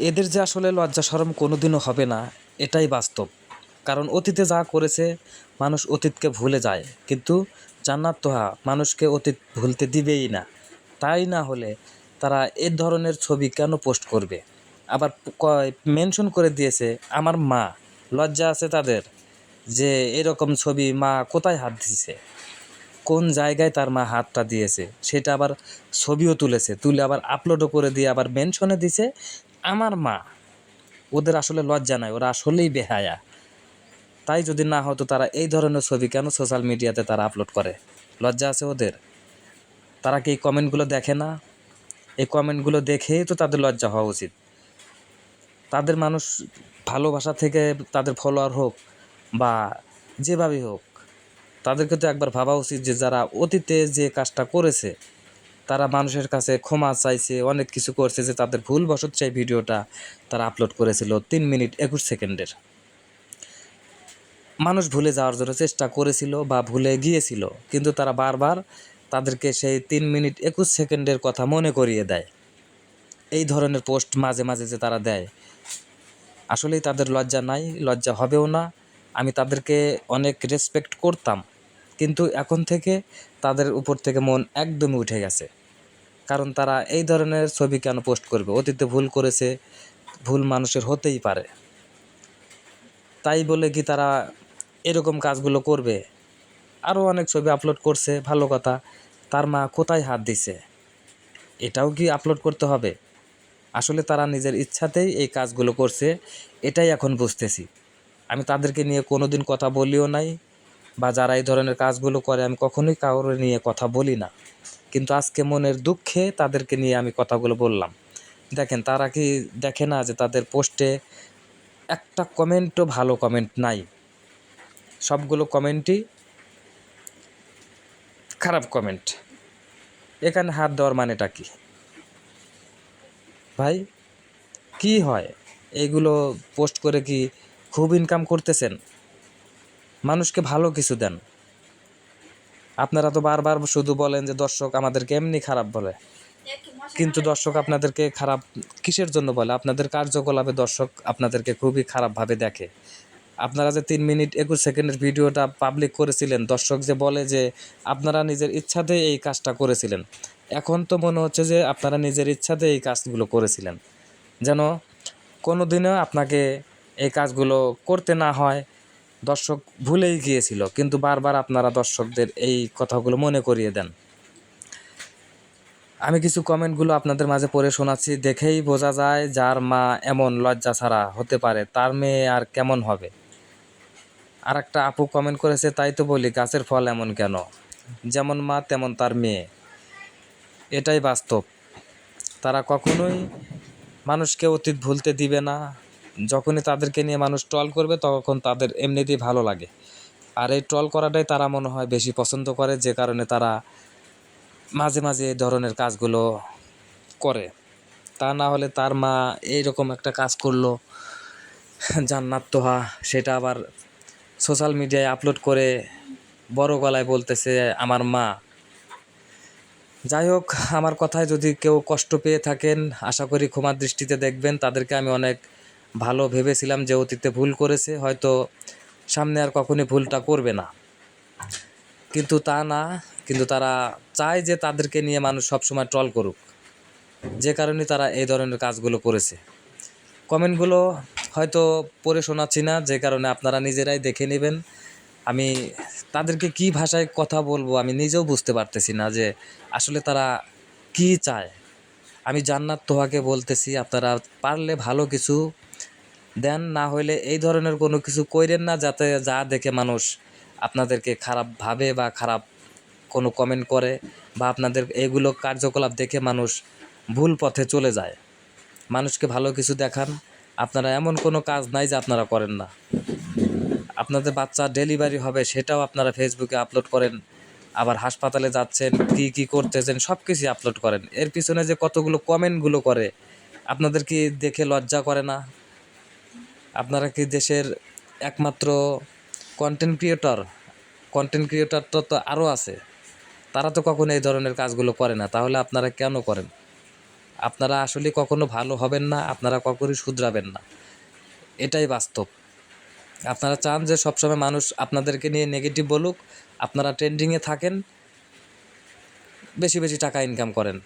এদের যে আসলে লজ্জা সরম কোনোদিনও হবে না, এটাই বাস্তব। কারণ অতীতে যা করেছে, মানুষ অতীতকে ভুলে যায়। কিন্তু জান্নাত তোহা মানুষকে অতীত ভুলতে দিবেই না। তাই না হলে তারা এ ধরনের ছবি কেন পোস্ট করবে? আবার মেনশন করে দিয়েছে, আমার মা, লজ্জা আছে তাদের যে এরকম ছবি মা কোথায় হাত দিয়েছে কোন জায়গায় তার মা হাতটা দিয়েছে? সেটা আবার ছবিও তুলেছে, তুলে আবার আপলোডও করে দিয়ে আবার মেনশনে দিছে আমার মা, ওদের আসলে লজ্জা নাই, ওরা আসলেই বেহায়া। তাই যদি না হতো তারা এই ধরনের ছবি কেন সোশ্যাল মিডিয়াতে তারা আপলোড করে? লজ্জা আছে ওদের? তারা কি এই কমেন্টগুলো দেখে না? এই কমেন্টগুলো দেখেই তো তাদের লজ্জা হওয়া উচিত। তাদের মানুষ ভালোবাসা থেকে তাদের ফলোয়ার হোক বা যেভাবেই হোক, তাদেরকে তো একবার ভাবা উচিত যে যারা অতীতে যে কাজটা করেছে তারা মানুষের কাছে ক্ষমা চাইছে, অনেক কিছু করছে যে তাদের ভুলবশত চাই ভিডিওটা তারা আপলোড করেছিল তিন মিনিট একুশ সেকেন্ডের। মানুষ ভুলে যাওয়ার জন্য চেষ্টা করেছিল বা ভুলে গিয়েছিল, কিন্তু তারা বারবার তাদেরকে সেই তিন মিনিট একুশ সেকেন্ডের কথা মনে করিয়ে দেয়। এই ধরনের পোস্ট মাঝে মাঝে যে তারা দেয়, আসলেই তাদের লজ্জা নাই, লজ্জা হবেও না। আমি তাদেরকে অনেক রেসপেক্ট করতাম, কিন্তু এখন থেকে তাদের উপর থেকে মন একদমই উঠে গেছে। কারণ তারা এই ধরনের ছবি কেন পোস্ট করবে? অতীতে ভুল করেছে, ভুল মানুষের হতেই পারে। তাই বলে কি তারা এরকম কাজগুলো করবে? আরও অনেক ছবি আপলোড করছে, ভালো কথা। তার মা কোথায় হাত দিছে? এটাও কি আপলোড করতে হবে? আসলে তারা নিজের ইচ্ছাতেই এই কাজগুলো করছে, এটাই এখন বুঝতেছি। আমি তাদেরকে নিয়ে কোনো দিন কথা বলিও নাই বা যারা এই ধরনের কাজগুলো করে, আমি কখনোই কারোর নিয়ে কথা বলি না। কিন্তু আজকে মনের দুঃখে তাদেরকে নিয়ে আমি কথাগুলো বললাম। দেখেন, তারা কি দেখে না যে তাদের পোস্টে একটা কমেন্টও ভালো কমেন্ট নাই? সবগুলো কমেন্টই খারাপ কমেন্ট। এখানে হাত দেওয়ার মানেটা কি? ভাই, কি হয়? এইগুলো পোস্ট করে কি খুব ইনকাম করতেছেন? মানুষকে ভালো কিছু দেন। আপনারা তো বারবার শুধু বলেন যে দর্শক আমাদেরকে এমনি খারাপ বলে। কিন্তু দর্শক আপনাদেরকে খারাপ কিসের জন্য বলে? আপনাদের কার্যকলাপে দর্শক আপনাদেরকে খুবই খারাপভাবে দেখে। আপনারা যে তিন মিনিট একুশ সেকেন্ডের ভিডিওটা পাবলিক করেছিলেন, দর্শক যে বলে যে আপনারা নিজের ইচ্ছাতে এই কাজটা করেছিলেন। এখন তো মনে হচ্ছে যে আপনারা নিজের ইচ্ছাতে এই কাজগুলো করেছিলেন। যেন কোনো দিনও আপনাকে এই কাজগুলো করতে না হয় দর্শক ভুলেই গিয়েছিল, কিন্তু বারবার আপনারা দর্শকদের এই কথাগুলো মনে করিয়ে দেন। আমি কিছু কমেন্টগুলো আপনাদের মাঝে পড়ে শোনাচ্ছি, দেখেই বোঝা যায় যার মা এমন লজ্জা ছাড়া হতে পারে, তার মেয়ে আর কেমন হবে। আর একটা আপু কমেন্ট করেছে, তাই তো বলি, গাছের ফল এমন কেন? যেমন মা, তেমন তার মেয়ে। এটাই বাস্তব। তারা কখনোই মানুষকে অতীত ভুলতে দিবে না যখনই তাদেরকে নিয়ে মানুষ ট্রল করবে, তখন তাদের এমনিতেই ভালো লাগে। আর এই ট্রল করাটাই তারা মনে হয় বেশি পছন্দ করে, যে কারণে তারা মাঝে মাঝে এই ধরনের কাজগুলো করে। তা না হলে তার মা এইরকম একটা কাজ করল, জান্নাত তোহা, সেটা আবার সোশ্যাল মিডিয়ায় আপলোড করে বড় গলায় বলতেছে, আমার মা। যাই হোক, আমার কথায় যদি কেউ কষ্ট পেয়ে থাকেন, আশা করি ক্ষমার দৃষ্টিতে দেখবেন, তাদেরকে আমি অনেক ভালো ভেবেছিলাম যে অতীতে ভুল করেছে, হয়তো সামনে আর কখনই ভুলটা করবে না। কিন্তু তা না, কিন্তু তারা চায় যে তাদেরকে নিয়ে মানুষ সবসময় ট্রল করুক। যে কারণে তারা এই ধরনের কাজগুলো করেছে। কমেন্টগুলো হয়তো পড়ে শোনাচ্ছি না, যে কারণে আপনারা নিজেরাই দেখে নেবেন। আমি তাদেরকে কি ভাষায় কথা বলব আমি নিজেও বুঝতে পারতেছি না যে আসলে তারা কি চায়। আমি জান্নাত তোহাকে বলতেছি, আপনারা পারলে ভালো কিছু দেন না হইলে এই ধরনের কোনো কিছু কইরেন না, যাতে যা দেখে মানুষ আপনাদেরকে খারাপ ভাবে বা খারাপ কোনো কমেন্ট করে বা আপনাদের এগুলো কার্যকলাপ দেখে মানুষ ভুল পথে চলে যায়। মানুষকে ভালো কিছু দেখান, আপনারা এমন কোনো কাজ নাই যে আপনারা করেন না। আপনাদের বাচ্চা ডেলিভারি হবে, সেটাও আপনারা ফেসবুকে আপলোড করেন, আবার হাসপাতালে যাচ্ছেন, কি কি করতেছেন সব কিছুই আপলোড করেন। এর পিছনে যে কতগুলো কমেন্টগুলো করে, আপনাদের কি দেখে লজ্জা করে না? আপনারা কি দেশের একমাত্র কন্টেন্ট ক্রিয়েটর কন্টেন্ট ক্রিয়েটর তো তো আরও আছে। তারা তো কখনো এই ধরনের কাজগুলো করে না। তাহলে আপনারা কেন করেন? আপনারা আসলে কখনো ভালো হবেন না, আপনারা কখনোই শুধরাবেন না। এটাই বাস্তব। আপনারা চান যে সবসময় মানুষ আপনাদেরকে নিয়ে নেগেটিভ বলুক, আপনারা ট্রেন্ডিংয়ে থাকেন, বেশি বেশি টাকা ইনকাম করেন।